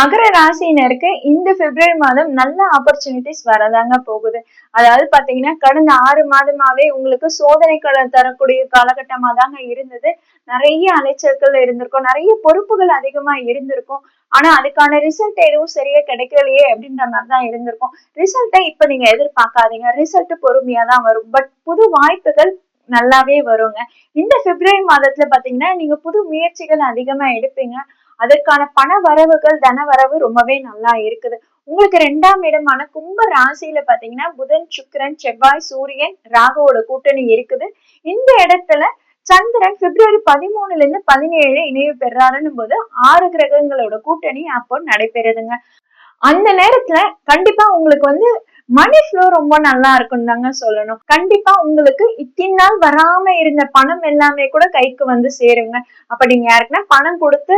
மகர ராசியினருக்கு இந்த பிப்ரவரி மாதம் நல்ல ஆப்பர்ச்சுனிட்டிஸ் வரதாங்க போகுது. அதாவது பாத்தீங்கன்னா கடந்த ஆறு மாதமாவே உங்களுக்கு சோதனைகளை தரக்கூடிய காலகட்டமா தாங்க இருந்தது. நிறைய அலைச்சல்கள் இருந்திருக்கும். நிறைய பொறுப்புகள் அதிகமா இருந்திருக்கும். ஆனா அதுக்கான ரிசல்ட் எதுவும் சரியா கிடைக்கலையே அப்படின்ற மாதிரி தான் இருந்திருக்கும் ரிசல்ட்டை இப்ப நீங்க எதிர்பார்க்காதீங்க. ரிசல்ட் பொறுமையா தான் வரும். பட் புது வாய்ப்புகள் நல்லாவே வருங்க. இந்த பிப்ரவரி மாதத்துல பாத்தீங்கன்னா நீங்க புது முயற்சிகள் அதிகமா எடுப்பீங்க. அதற்கான பண வரவுகள் தன வரவு ரொம்பவே நல்லா இருக்குது. உங்களுக்கு ரெண்டாம் இடமான கும்ப ராசியில பாத்தீங்கன்னா புதன் சுக்கரன் செவ்வாய் சூரியன் ராகுவோட கூட்டணி இருக்குது. இந்த இடத்துல சந்திரன் பிப்ரவரி பதிமூணுல இருந்து பதினேழு இணைவு பெறாருன்னும் போது ஆறு கிரகங்களோட கூட்டணி அப்போ நடைபெறுதுங்க. அந்த நேரத்துல கண்டிப்பா உங்களுக்கு வந்து மணி ஃப்ளோ ரொம்ப நல்லா இருக்குன்னு தாங்க சொல்லணும். கண்டிப்பா உங்களுக்கு இத்தின் நாள் வராம இருந்த பணம் எல்லாமே கூட கைக்கு வந்து சேருங்க. அப்ப நீங்க யாருக்குன்னா பணம் கொடுத்து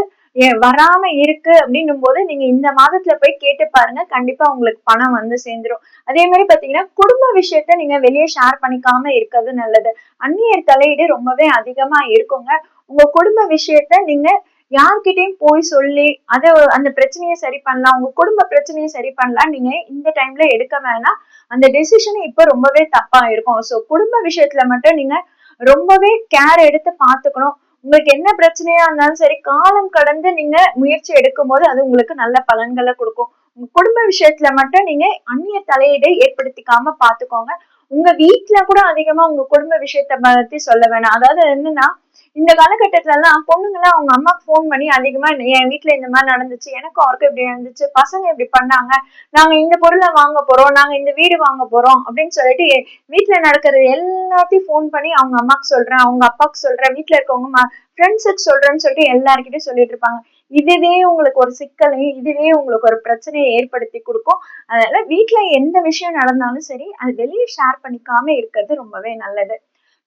வராம இருக்கு அப்படின்னும் போது நீங்க இந்த மாதத்துல போய் கேட்டு பாருங்க. கண்டிப்பா உங்களுக்கு பணம் வந்து சேர்ந்துரும். அதே மாதிரி பாத்தீங்கன்னா குடும்ப விஷயத்த நீங்க வெளியே ஷேர் பண்ணிக்காம இருக்கிறது நல்லது. அந்நியர் தலையீடு ரொம்பவே அதிகமா இருக்குங்க. உங்க குடும்ப விஷயத்த நீங்க யார்கிட்டயும் போய் சொல்லி அதை அந்த பிரச்சனையை சரி பண்ணலாம். உங்க குடும்ப பிரச்சனையை சரி பண்ணலாம். நீங்க இந்த டைம்ல எடுக்க வேணாம். அந்த டெசிஷன் இப்ப ரொம்பவே தப்பா இருக்கும். ஸோ குடும்ப விஷயத்துல மட்டும் நீங்க ரொம்பவே கேர் எடுத்து பாத்துக்கணும் உங்களுக்கு என்ன பிரச்சனையா இருந்தாலும் சரி காலம் கடந்து நீங்க முயற்சி எடுக்கும் போது அது உங்களுக்கு நல்ல பலன்களை கொடுக்கும். உங்க குடும்ப விஷயத்துல மட்டும் நீங்க அந்நிய தலையீடை ஏற்படுத்திக்காம பாத்துக்கோங்க. உங்க வீட்டுல கூட அதிகமா உங்க குடும்ப விஷயத்த பத்தி சொல்ல வேணாம். அதாவது என்னன்னா இந்த காலகட்டத்துல எல்லாம் அவங்க அம்மாக்கு ஃபோன் பண்ணி அதிகமா என் வீட்டுல இந்த மாதிரி நடந்துச்சு எனக்கும் அவருக்கும் இப்படி நடந்துச்சு பசங்க இப்படி பண்ணாங்க நாங்க இந்த பொருளை வாங்க போறோம் நாங்க இந்த வீடு வாங்க போறோம் அப்படின்னு சொல்லிட்டு வீட்டுல நடக்கிறது எல்லாத்தையும் ஃபோன் பண்ணி அவங்க அம்மாக்கு சொல்றேன் அவங்க அப்பாவுக்கு சொல்றேன் வீட்டுல இருக்கவங்க ஃப்ரெண்ட்ஸுக்கு சொல்றேன்னு சொல்லிட்டு எல்லாருக்கிட்டையும் சொல்லிட்டு இருப்பாங்க. இதுவே உங்களுக்கு ஒரு சிக்கலையும் இதுவே உங்களுக்கு ஒரு பிரச்சனையை ஏற்படுத்தி கொடுக்கும். அதனால வீட்டுல எந்த விஷயம் நடந்தாலும் சரி அது வெளியே ஷேர் பண்ணிக்காம இருக்கிறது ரொம்பவே நல்லது.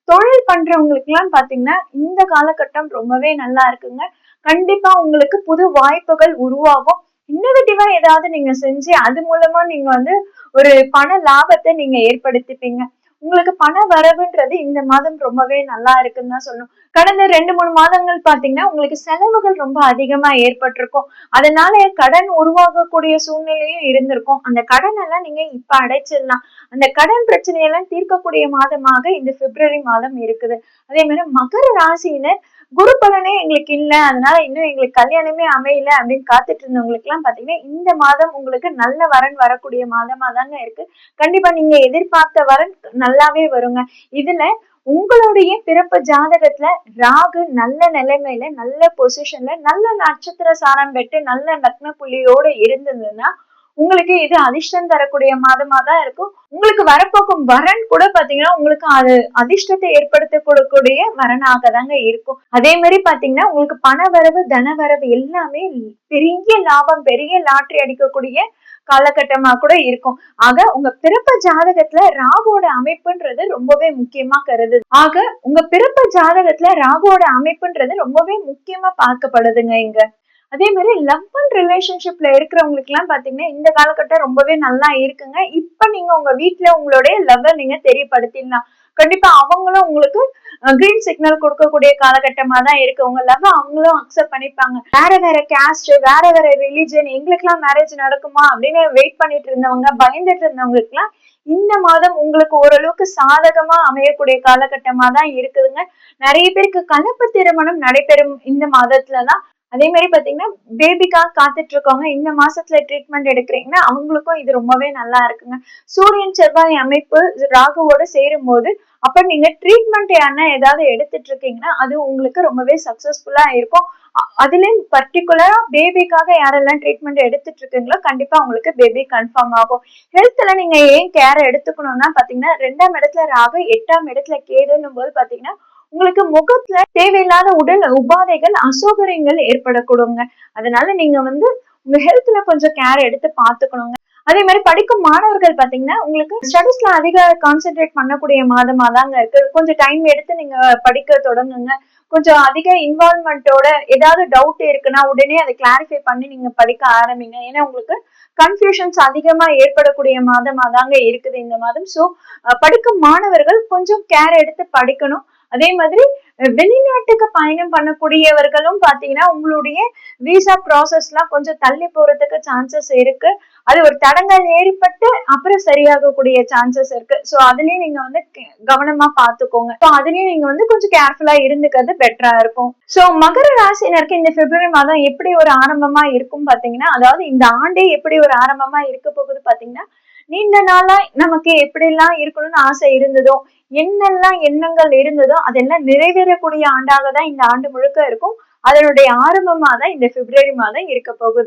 தொழில் பண்றவங்களுக்கு எல்லாம் பாத்தீங்கன்னா இந்த காலகட்டம் ரொம்பவே நல்லா இருக்குங்க. கண்டிப்பா உங்களுக்கு புது வாய்ப்புகள் உருவாகும். இன்னோவேட்டிவா ஏதாவது நீங்க செஞ்சு அது மூலமா நீங்க வந்து ஒரு பண லாபத்தை நீங்க ஏற்படுத்திப்பீங்க. உங்களுக்கு பண வரவுன்றது இந்த மாதம் ரொம்பவே நல்லா இருக்குன்னு தான் சொல்லணும். கடந்த ரெண்டு மூணு மாதங்கள் பாத்தீங்கன்னா உங்களுக்கு செலவுகள் ரொம்ப அதிகமா ஏற்பட்டிருக்கும். அதனால கடன் உருவாகக்கூடிய சூழ்நிலையும் இருந்திருக்கும். அந்த கடன் எல்லாம் நீங்க இப்ப அடைச்சிடலாம். அந்த கடன் பிரச்சனையெல்லாம் தீர்க்கக்கூடிய மாதமாக இந்த பிப்ரவரி மாதம் இருக்குது. அதே மாதிரி மகர ராசியினர் குரு பலனே எங்களுக்கு இல்லை. அதனால இன்னும் எங்களுக்கு கல்யாணமே அமையல அப்படின்னு காத்துட்டு இருந்தவங்களுக்கு எல்லாம் பாத்தீங்கன்னா இந்த மாதம் உங்களுக்கு நல்ல வரன் வரக்கூடிய மாதமா தாங்க இருக்கு. கண்டிப்பா நீங்க எதிர்பார்த்த வரன் நல்லாவே வருங்க. இதுல உங்களுடைய பிறப்பு ஜாதகத்துல ராகு நல்ல நிலைமையில நல்ல பொசிஷன்ல நல்ல நட்சத்திர சாரம் பெற்று நல்ல நக்ன புள்ளியோட இருந்ததுன்னா உங்களுக்கு இது அதிர்ஷ்டம் தரக்கூடிய மாதமா தான் இருக்கும். உங்களுக்கு வரப்போக்கும் வரன் கூட பாத்தீங்கன்னா உங்களுக்கு அது அதிர்ஷ்டத்தை ஏற்படுத்த கொடுக்கக்கூடிய வரனாக தாங்க இருக்கும். அதே மாதிரி பாத்தீங்கன்னா உங்களுக்கு பண வரவு தன வரவு எல்லாமே பெரிய லாபம் பெரிய லாட்டரி அடிக்கக்கூடிய காலகட்டமா கூட இருக்கும். ஆக உங்க பிறப்பு ஜாதகத்துல ராகுவோட அமைப்புன்றது ரொம்பவே முக்கியமா கருது. ஆக உங்க பிறப்பு ஜாதகத்துல ராகுவோட அமைப்புன்றது ரொம்பவே முக்கியமா பார்க்கப்படுதுங்க இங்க. அதே மாதிரி லவ் அண்ட் ரிலேஷன்ஷிப்ல இருக்கிறவங்களுக்கு எல்லாம் பாத்தீங்கன்னா இந்த காலகட்டம் ரொம்பவே நல்லா இருக்குங்க. இப்ப நீங்க உங்க வீட்டுல உங்களுடைய லவ் நீங்க தெரியப்படுத்திடலாம். கண்டிப்பா அவங்களும் உங்களுக்கு கிரீன் சிக்னல் கொடுக்கக்கூடிய காலகட்டமா தான் இருக்கு. உங்க லவ் அவங்களும் அக்செப்ட் பண்ணிப்பாங்க. வேற வேற கேஸ்ட் வேற வேற ரிலிஜன் எங்களுக்கெல்லாம் மேரேஜ் நடக்குமா அப்படின்னு வெயிட் பண்ணிட்டு இருந்தவங்க பயந்துட்டு இருந்தவங்களுக்கு எல்லாம் இந்த மாதம் உங்களுக்கு ஓரளவுக்கு சாதகமா அமையக்கூடிய காலகட்டமா தான் இருக்குதுங்க. நிறைய பேருக்கு கலப்பு திருமணம் நடைபெறும் இந்த மாதத்துலதான். அதே மாதிரி பாத்தீங்கன்னா பேபிக்காக காத்துட்டு இருக்கவங்க இந்த மாசத்துல ட்ரீட்மெண்ட் எடுக்கிறீங்கன்னா அவங்களுக்கும் இது ரொம்பவே நல்லா இருக்குங்க. சூரியன் செவ்வாய் அமைப்பு ராகுவோட சேரும் போது அப்ப நீங்க ட்ரீட்மெண்ட் யாருன்னா ஏதாவது எடுத்துட்டு இருக்கீங்கன்னா அது உங்களுக்கு ரொம்பவே சக்சஸ்ஃபுல்லா இருக்கும். அதுலயும் பர்டிகுலரா பேபிக்காக யாரெல்லாம் ட்ரீட்மெண்ட் எடுத்துட்டு இருக்கீங்களோ கண்டிப்பா உங்களுக்கு பேபி கன்ஃபார்ம் ஆகும். ஹெல்த்ல நீங்க ஏன் கேர் எடுத்துக்கணும்னா பாத்தீங்கன்னா ரெண்டாம் இடத்துல ராகு எட்டாம் இடத்துல கேதுன்னும் போது பாத்தீங்கன்னா உங்களுக்கு முகத்துல தேவையில்லாத உடல் உபாதைகள் அசௌகரியங்கள் ஏற்படக்கூடுங்க. அதனால நீங்க வந்து உங்க ஹெல்த்ல கொஞ்சம் கேர் எடுத்து பாத்துக்கணுங்க அதே மாதிரி படிக்கும் மாணவர்கள் பாத்தீங்கன்னா உங்களுக்கு ஸ்டடிஸ்ல அதிக கான்சென்ட்ரேட் பண்ணக்கூடிய மாதமா தாங்க இருக்கு. கொஞ்சம் டைம் எடுத்து நீங்க படிக்க தொடங்குங்க. கொஞ்சம் அதிக இன்வால்மெண்ட்டோட ஏதாவது டவுட் இருக்குன்னா உடனே அதை கிளாரிஃபை பண்ணி நீங்க படிக்க ஆரம்பிங்க. ஏன்னா உங்களுக்கு கன்ஃபியூஷன்ஸ் அதிகமா ஏற்படக்கூடிய மாதமா தாங்க இருக்குது இந்த மாதம். ஸோ படிக்கும் மாணவர்கள் கொஞ்சம் கேர் எடுத்து படிக்கணும். அதே மாதிரி வெளிநாட்டுக்கு பயணம் பண்ணக்கூடியவர்களும் பாத்தீங்கன்னா உங்களுடைய விசா ப்ராசஸ் எல்லாம் கொஞ்சம் தள்ளி போறதுக்கு சான்சஸ் இருக்கு. அது ஒரு தடங்கள் ஏற்பட்டு அப்புறம் சரியாகக்கூடிய சான்சஸ் இருக்கு. சோ அதுலயும் நீங்க வந்து கவனமா பாத்துக்கோங்க. சோ அதுலயும் நீங்க வந்து கொஞ்சம் கேர்ஃபுல்லா இருந்துக்கிறது பெட்டரா இருக்கும். சோ மகர ராசினருக்கு இந்த பிப்ரவரி மாதம் எப்படி ஒரு ஆரம்பமா இருக்கும் பாத்தீங்கன்னா அதாவது இந்த ஆண்டே எப்படி ஒரு ஆரம்பமா இருக்க போகுது பாத்தீங்கன்னா நீண்ட நாளா நமக்கு எப்படிலாம் இருக்கணும்னு ஆசை இருந்ததோ என்னெல்லாம் எண்ணங்கள் இருந்ததோ அதெல்லாம் நிறைவேறக்கூடிய ஆண்டாக தான் இந்த ஆண்டு முழுக்க இருக்கும். அதனுடைய ஆரம்பமா தான் இந்த பிப்ரவரி மாதம் இருக்க போகுது.